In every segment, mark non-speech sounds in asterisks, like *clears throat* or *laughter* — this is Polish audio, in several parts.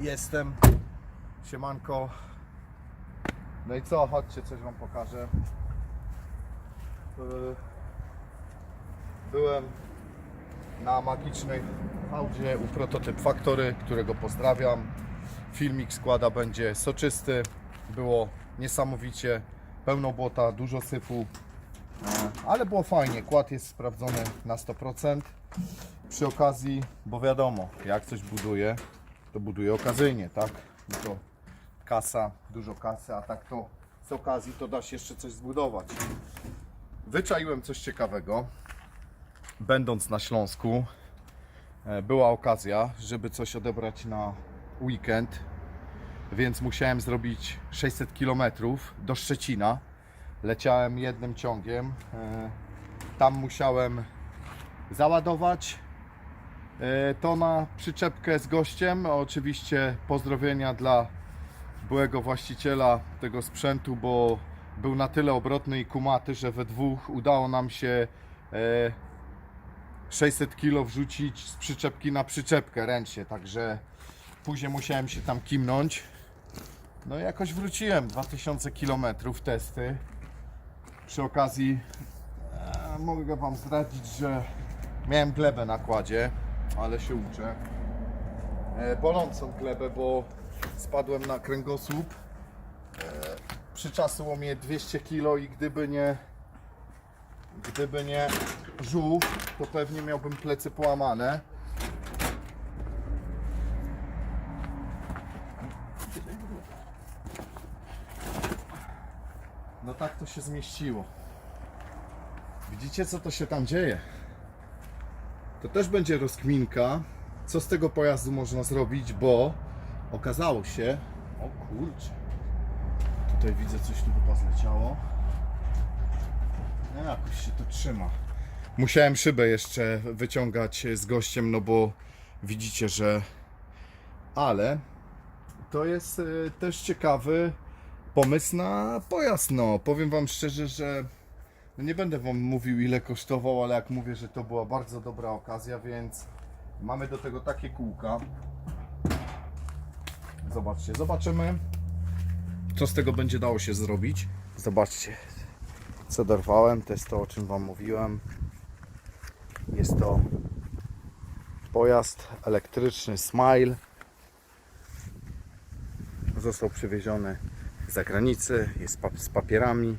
Jestem. Siemanko. No i co, chodźcie, coś Wam pokażę. Yy, Byłem na magicznej Audzie u Prototyp Factory, którego pozdrawiam. Filmik składa będzie soczysty. Było niesamowicie, pełno błota, dużo syfu, e, ale było fajnie. Kład jest sprawdzony na 100%. Przy okazji, bo wiadomo, jak coś buduje, to buduje okazyjnie, tak? No to kasa, dużo kasy, a tak to z okazji to da się jeszcze coś zbudować. Wyczaiłem coś ciekawego. Będąc na Śląsku, e, była okazja, żeby coś odebrać na weekend, więc musiałem zrobić 600 km do Szczecina. Leciałem jednym ciągiem. e, Tam musiałem załadować to na przyczepkę z gościem. Oczywiście pozdrowienia dla byłego właściciela tego sprzętu, bo był na tyle obrotny i kumaty, że we dwóch udało nam się e, 600 kg wrzucić z przyczepki na przyczepkę ręcznie, także później musiałem się tam kimnąć. No i jakoś wróciłem, 2000 km testy. Przy okazji e, mogę Wam zdradzić, że miałem glebę na kładzie, ale się uczę. E, bolącą glebę, bo spadłem na kręgosłup. E, przyczasło mnie 200 kg i gdyby nie gdyby nie żółw, to pewnie miałbym plecy połamane. No tak to się zmieściło. Widzicie co to się tam dzieje? To też będzie rozkminka, co z tego pojazdu można zrobić, bo okazało się, o kurczę, tutaj widzę coś tu chyba zleciało. No jakoś się to trzyma. Musiałem szybę jeszcze wyciągać z gościem, no bo widzicie, że. Ale to jest y, też ciekawy pomysł na pojazd. No, powiem Wam szczerze, że no nie będę Wam mówił ile kosztował, ale jak mówię, że to była bardzo dobra okazja, więc mamy do tego takie kółka. Zobaczcie, zobaczymy, co z tego będzie dało się zrobić. Zobaczcie, co dorwałem, to jest to o czym Wam mówiłem. Jest to pojazd elektryczny Smile. Został przywieziony z zagranicy, jest z papierami.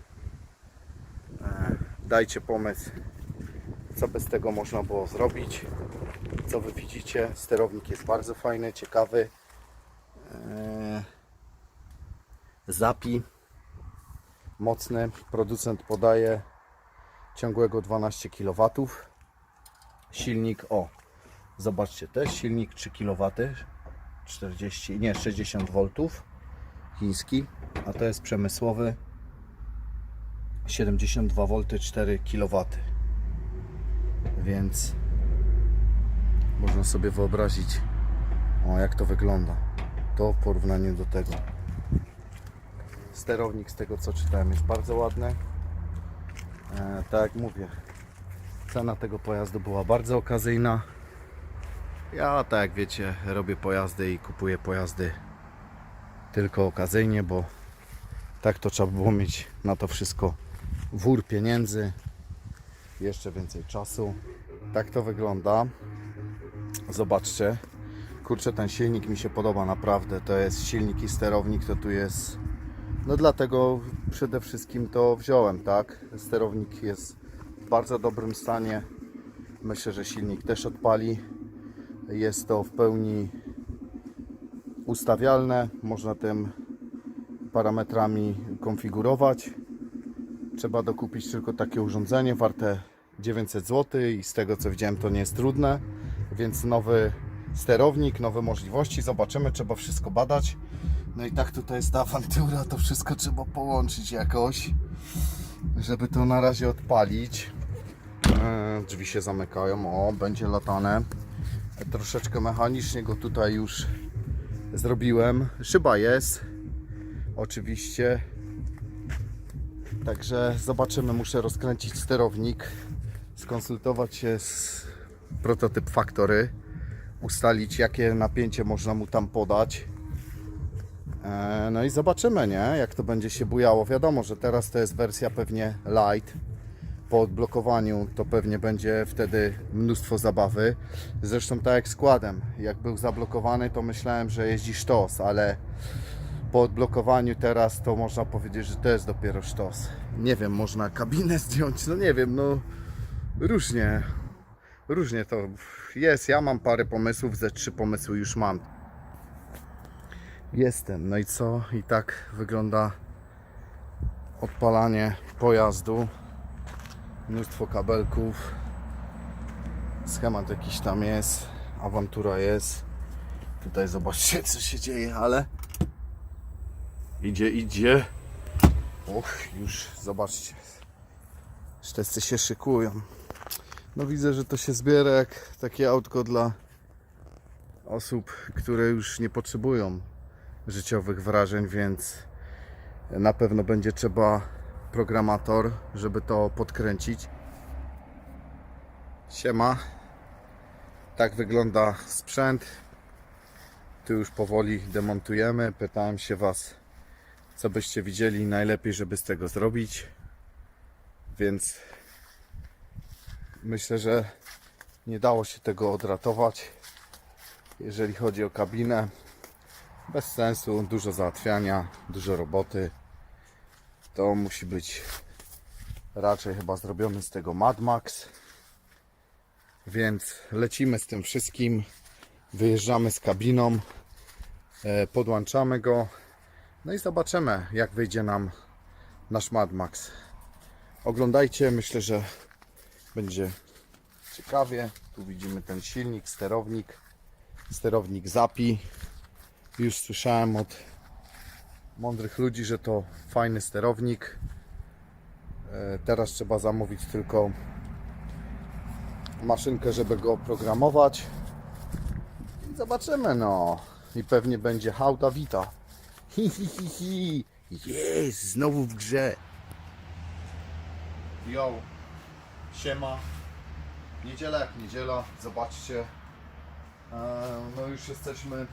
Dajcie pomysł, co bez tego można było zrobić. Co Wy widzicie, sterownik jest bardzo fajny, ciekawy. E, Zapi mocny. Producent podaje ciągłego 12 kW. Silnik, o, zobaczcie, też silnik 3 kW, 40, nie, 60 V, chiński, a to jest przemysłowy 72 V, 4 kW. Więc można sobie wyobrazić, o, jak to wygląda. To w porównaniu do tego. Sterownik z tego co czytałem jest bardzo ładny. E, tak jak mówię, cena tego pojazdu była bardzo okazyjna. Ja tak jak wiecie robię pojazdy i kupuję pojazdy tylko okazyjnie, bo tak to trzeba było mieć na to wszystko wór pieniędzy, jeszcze więcej czasu. Tak to wygląda. Zobaczcie. Kurczę, ten silnik mi się podoba naprawdę. To jest silnik i sterownik, to tu jest no dlatego przede wszystkim to wziąłem, tak? Sterownik jest w bardzo dobrym stanie. Myślę, że silnik też odpali. Jest to w pełni ustawialne. Można tym parametrami konfigurować. Trzeba dokupić tylko takie urządzenie warte 900 zł i z tego co widziałem to nie jest trudne. Więc nowy sterownik, nowe możliwości. Zobaczymy, trzeba wszystko badać. No i tak tutaj jest ta awantura, to wszystko trzeba połączyć jakoś, żeby to na razie odpalić. E, drzwi się zamykają, o, będzie latane. Troszeczkę mechanicznie go tutaj już zrobiłem. Szyba jest, oczywiście. Także zobaczymy, muszę rozkręcić sterownik, skonsultować się z prototyp Factory. ustalić jakie napięcie można mu tam podać. E, No i zobaczymy, nie? Jak to będzie się bujało. Wiadomo, że teraz to jest wersja pewnie light. Po odblokowaniu to pewnie będzie wtedy mnóstwo zabawy. Zresztą tak jak składem. Jak był zablokowany, to myślałem, że jeździ sztos, ale po odblokowaniu teraz to można powiedzieć, że to jest dopiero sztos. Nie wiem, można kabinę zdjąć, no nie wiem, no różnie. Różnie to jest. Ja mam parę pomysłów, ze trzy pomysły już mam. Jestem. No i co? I tak wygląda odpalanie pojazdu. Mnóstwo kabelków. Schemat jakiś tam jest. Awantura jest. Tutaj zobaczcie co się dzieje, ale idzie, idzie. Och, już zobaczcie. Sztescy się szykują. No widzę, że to się zbiera jak takie autko dla osób, które już nie potrzebują życiowych wrażeń, więc na pewno będzie trzeba programator, żeby to podkręcić. Siema. Tak wygląda sprzęt. Tu już powoli demontujemy. Pytałem się Was, co byście widzieli najlepiej, żeby z tego zrobić. Więc myślę, że nie dało się tego odratować. Jeżeli chodzi o kabinę, bez sensu, dużo załatwiania, dużo roboty. To musi być raczej chyba zrobiony z tego Mad Max. Więc lecimy z tym wszystkim. Wyjeżdżamy z kabiną, e, podłączamy go. No i zobaczymy, jak wyjdzie nam nasz Mad Max. Oglądajcie, myślę, że będzie ciekawie. Tu widzimy ten silnik, sterownik, sterownik ZAPI. Już słyszałem od mądrych ludzi, że to fajny sterownik. E, Teraz trzeba zamówić tylko maszynkę, żeby go oprogramować. I zobaczymy, no. I pewnie będzie hałta wita. Hi, hi, hi, hi. Jest, znowu w grze. Yo, siema. Niedziela jak niedziela, zobaczcie. E, No już jesteśmy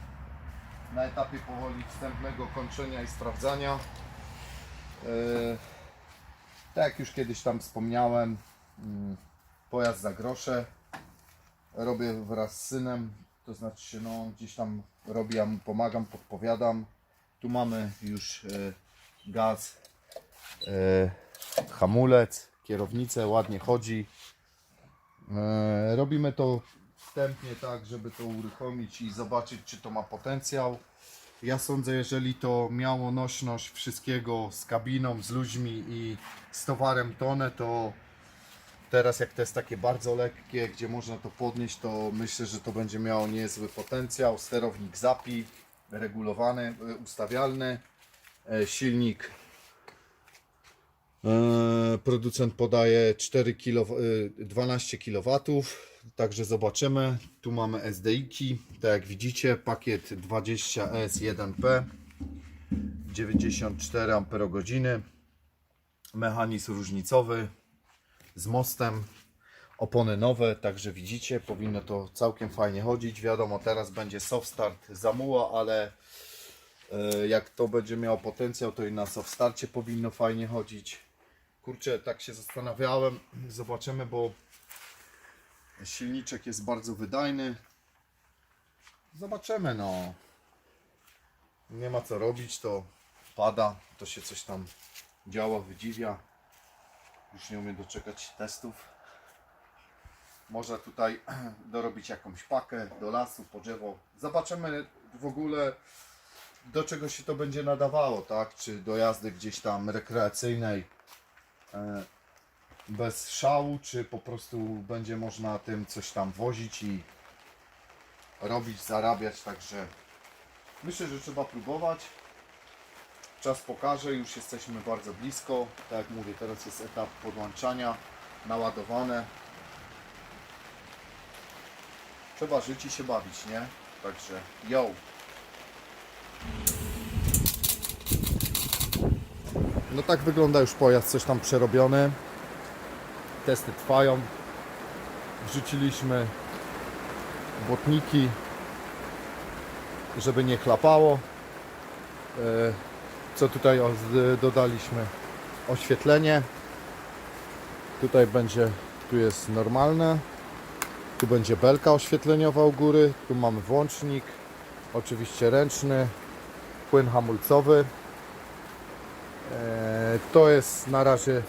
na etapie powoli wstępnego kończenia i sprawdzania. E, Tak jak już kiedyś tam wspomniałem, mm, pojazd za grosze. Robię wraz z synem, to znaczy no, gdzieś tam robię, ja mu pomagam, podpowiadam. Tu mamy już e, gaz, e, hamulec, kierownicę, ładnie chodzi. E, Robimy to wstępnie tak, żeby to uruchomić i zobaczyć, czy to ma potencjał. Ja sądzę, jeżeli to miało nośność wszystkiego z kabiną, z ludźmi i z towarem tonę, to teraz jak to jest takie bardzo lekkie, gdzie można to podnieść, to myślę, że to będzie miało niezły potencjał. Sterownik ZAPI, regulowany, e, ustawialny, e, silnik. E, Producent podaje 4 kilo, e, 12 kW, także zobaczymy. Tu mamy SDI-ki, tak jak widzicie, pakiet 20S1P, 94 Ah, mechanizm różnicowy z mostem, opony nowe, także widzicie, powinno to całkiem fajnie chodzić. Wiadomo, teraz będzie soft start zamuła, ale e, jak to będzie miało potencjał, to i na soft starcie powinno fajnie chodzić. Kurczę, tak się zastanawiałem. Zobaczymy, bo silniczek jest bardzo wydajny. Zobaczymy, no. Nie ma co robić, to pada, to się coś tam działa, wydziwia. Już nie umiem doczekać testów. Można tutaj *clears throat* dorobić jakąś pakę do lasu, po drzewo. Zobaczymy w ogóle do czego się to będzie nadawało, tak? Czy do jazdy gdzieś tam rekreacyjnej e, bez szału, czy po prostu będzie można tym coś tam wozić i robić, zarabiać, także myślę, że trzeba próbować. Czas pokaże, już jesteśmy bardzo blisko. Tak jak mówię, teraz jest etap podłączania, naładowane. Trzeba żyć i się bawić, nie? Także yo! No tak wygląda już pojazd, coś tam przerobiony. Testy trwają. Wrzuciliśmy błotniki, żeby nie chlapało. E, Co tutaj dodaliśmy? Oświetlenie. Tutaj będzie, tu jest normalne. Tu będzie belka oświetleniowa u góry. Tu mamy włącznik. Oczywiście ręczny. Płyn hamulcowy. E, To jest na razie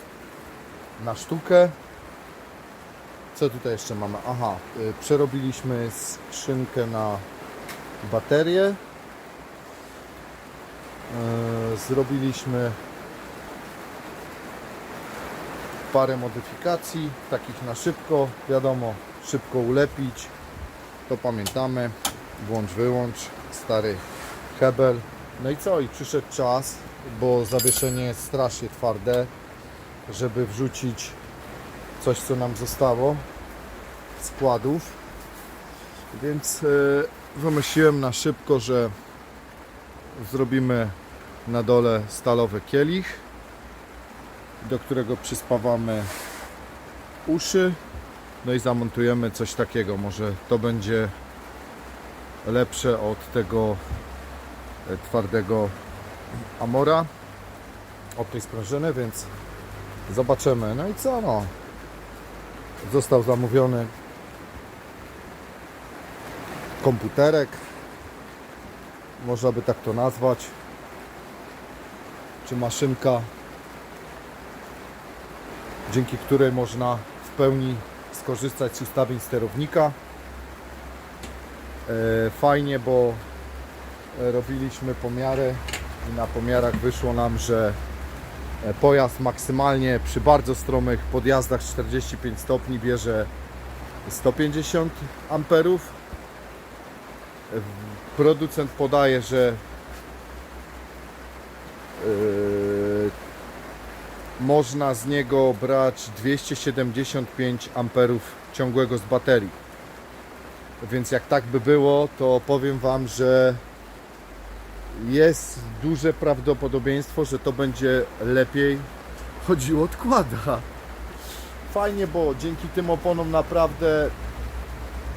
na sztukę. Co tutaj jeszcze mamy? Aha, y, przerobiliśmy skrzynkę na baterię. E, Zrobiliśmy parę modyfikacji, takich na szybko. Wiadomo, szybko ulepić. To pamiętamy. Włącz, wyłącz. Stary hebel. No i co? I przyszedł czas, bo zawieszenie jest strasznie twarde, żeby wrzucić coś, co nam zostało z składów. Więc e, wymyśliłem na szybko, że zrobimy na dole stalowy kielich, do którego przyspawamy uszy. No i zamontujemy coś takiego. Może to będzie lepsze od tego e, twardego Amora, od tej sprężyny, więc zobaczymy. No i co no? Został zamówiony komputerek, można by tak to nazwać, czy maszynka, dzięki której można w pełni skorzystać z ustawień sterownika. E, Fajnie, bo e, robiliśmy pomiary i na pomiarach wyszło nam, że e, pojazd maksymalnie przy bardzo stromych podjazdach 45 stopni bierze 150 amperów. E, Producent podaje, że yy, można z niego brać 275 amperów ciągłego z baterii. Więc jak tak by było, to powiem Wam, że jest duże prawdopodobieństwo, że to będzie lepiej chodziło odkłada. Fajnie, bo dzięki tym oponom naprawdę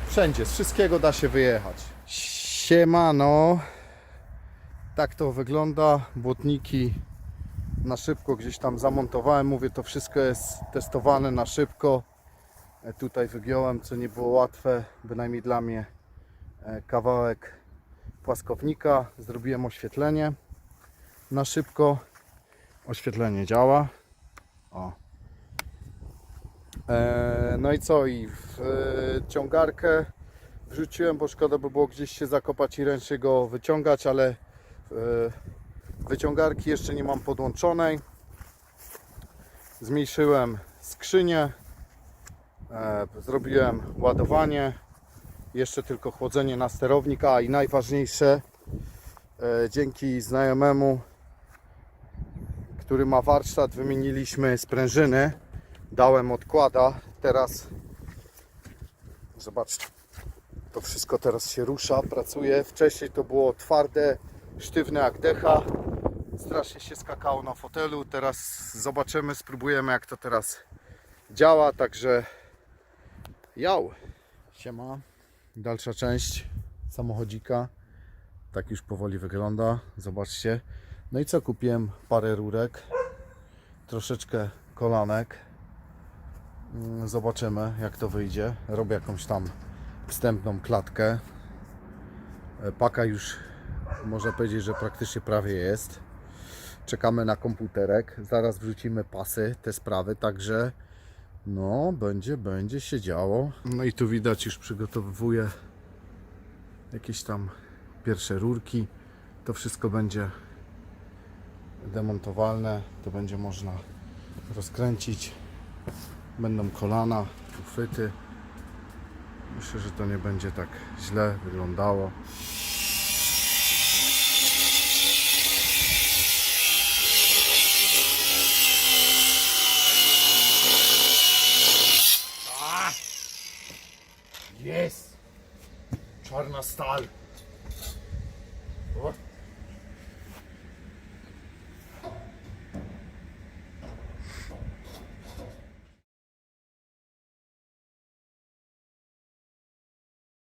wszędzie, z wszystkiego da się wyjechać. Siemano. Tak to wygląda. Błotniki na szybko gdzieś tam zamontowałem. Mówię, to wszystko jest testowane na szybko. E, Tutaj wygiąłem, co nie było łatwe, bynajmniej dla mnie, e, kawałek płaskownika. Zrobiłem oświetlenie na szybko. Oświetlenie działa. O. E, no i co? I w e, ciągarkę wrzuciłem, bo szkoda by było gdzieś się zakopać i ręcznie go wyciągać, ale e, wyciągarki jeszcze nie mam podłączonej. Zmniejszyłem skrzynię, e, zrobiłem ładowanie, jeszcze tylko chłodzenie na sterownik, a i najważniejsze, e, dzięki znajomemu, który ma warsztat, wymieniliśmy sprężyny, dałem odkłada, teraz zobaczcie, to wszystko teraz się rusza, pracuje. Wcześniej to było twarde, sztywne jak decha. Strasznie się skakało na fotelu. Teraz zobaczymy, spróbujemy jak to teraz działa. Także jał. Siema. Dalsza część samochodzika. Tak już powoli wygląda. Zobaczcie. No i co kupiłem? Parę rurek. Troszeczkę kolanek. Mm, Zobaczymy jak to wyjdzie. Robię jakąś tam wstępną klatkę. E, Paka już można powiedzieć, że praktycznie prawie jest. Czekamy na komputerek. Zaraz wrzucimy pasy, te sprawy, także no będzie, będzie się działo. No i tu widać już przygotowuję jakieś tam pierwsze rurki. To wszystko będzie demontowalne. To będzie można rozkręcić. Będą kolana, uchwyty. Myślę, że to nie będzie tak źle wyglądało. Jest! Czarna stal.